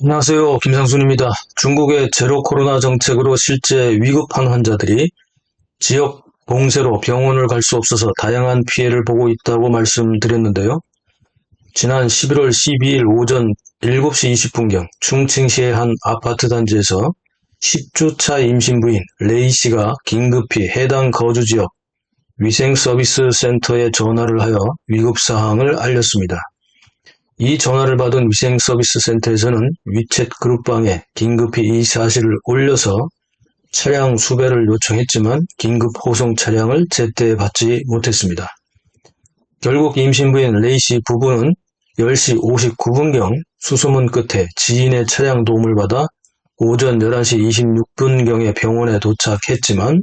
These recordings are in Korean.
안녕하세요. 김상순입니다. 중국의 제로 코로나 정책으로 실제 위급한 환자들이 지역 봉쇄로 병원을 갈 수 없어서 다양한 피해를 보고 있다고 말씀드렸는데요. 지난 11월 12일 오전 7시 20분경 충칭시의 한 아파트 단지에서 10주차 임신부인 레이 씨가 긴급히 해당 거주 지역 위생서비스 센터에 전화를 하여 위급사항을 알렸습니다. 이 전화를 받은 위생 서비스 센터에서는 위챗 그룹방에 긴급히 이 사실을 올려서 차량 수배를 요청했지만 긴급 호송 차량을 제때 받지 못했습니다. 결국 임신부인 레이씨 부부는 10시 59분경 수소문 끝에 지인의 차량 도움을 받아 오전 11시 26분경에 병원에 도착했지만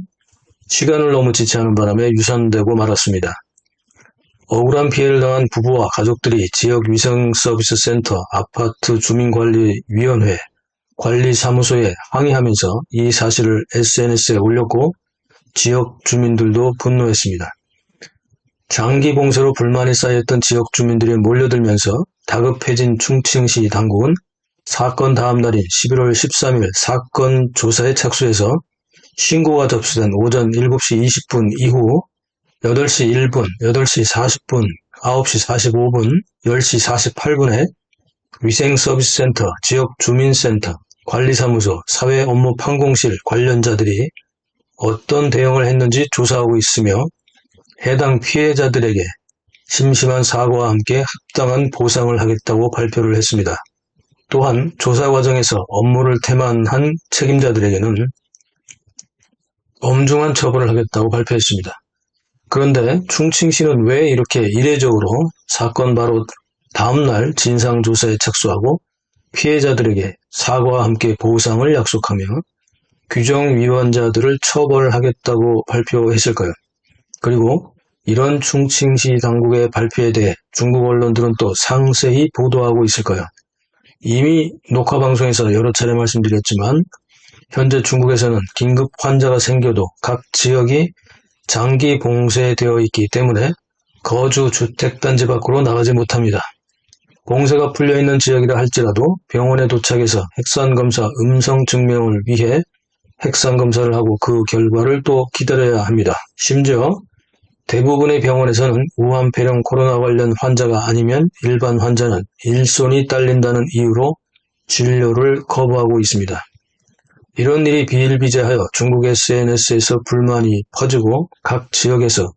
시간을 너무 지체하는 바람에 유산되고 말았습니다. 억울한 피해를 당한 부부와 가족들이 지역위생서비스센터 아파트 주민관리위원회 관리사무소에 항의하면서 이 사실을 SNS에 올렸고 지역 주민들도 분노했습니다. 장기 봉쇄로 불만이 쌓였던 지역 주민들이 몰려들면서 다급해진 충칭시 당국은 사건 다음 날인 11월 13일 사건 조사에 착수해서 신고가 접수된 오전 7시 20분 이후 8시 1분, 8시 40분, 9시 45분, 10시 48분에 위생서비스센터, 지역주민센터, 관리사무소, 사회 업무 판공실 관련자들이 어떤 대응을 했는지 조사하고 있으며 해당 피해자들에게 심심한 사과와 함께 합당한 보상을 하겠다고 발표를 했습니다. 또한 조사 과정에서 업무를 태만한 책임자들에게는 엄중한 처벌을 하겠다고 발표했습니다. 그런데 충칭시는 왜 이렇게 이례적으로 사건 바로 다음날 진상조사에 착수하고 피해자들에게 사과와 함께 보상을 약속하며 규정 위반자들을 처벌하겠다고 발표했을까요? 그리고 이런 충칭시 당국의 발표에 대해 중국 언론들은 또 상세히 보도하고 있을까요? 이미 녹화 방송에서 여러 차례 말씀드렸지만 현재 중국에서는 긴급 환자가 생겨도 각 지역이 장기 봉쇄되어 있기 때문에 거주 주택단지 밖으로 나가지 못합니다. 봉쇄가 풀려 있는 지역이라 할지라도 병원에 도착해서 핵산 검사 음성 증명을 위해 핵산 검사를 하고 그 결과를 또 기다려야 합니다. 심지어 대부분의 병원에서는 우한폐렴 코로나 관련 환자가 아니면 일반 환자는 일손이 딸린다는 이유로 진료를 거부하고 있습니다. 이런 일이 비일비재하여 중국 SNS에서 불만이 퍼지고 각 지역에서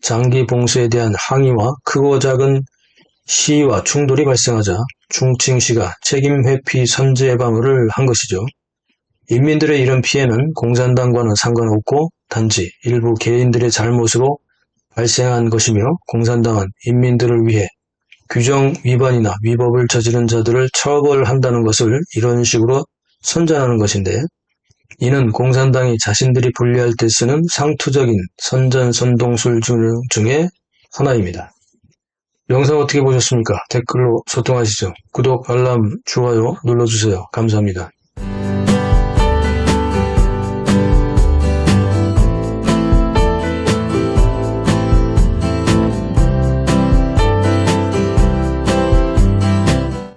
장기 봉쇄에 대한 항의와 크고 작은 시위와 충돌이 발생하자 충칭시가 책임 회피 선제 방어를 한 것이죠. 인민들의 이런 피해는 공산당과는 상관없고 단지 일부 개인들의 잘못으로 발생한 것이며 공산당은 인민들을 위해 규정 위반이나 위법을 저지른 자들을 처벌한다는 것을 이런 식으로 선전하는 것인데 이는 공산당이 자신들이 분리할 때 쓰는 상투적인 선전선동술 중에 하나입니다. 영상 어떻게 보셨습니까? 댓글로 소통하시죠. 구독, 알람, 좋아요 눌러주세요. 감사합니다.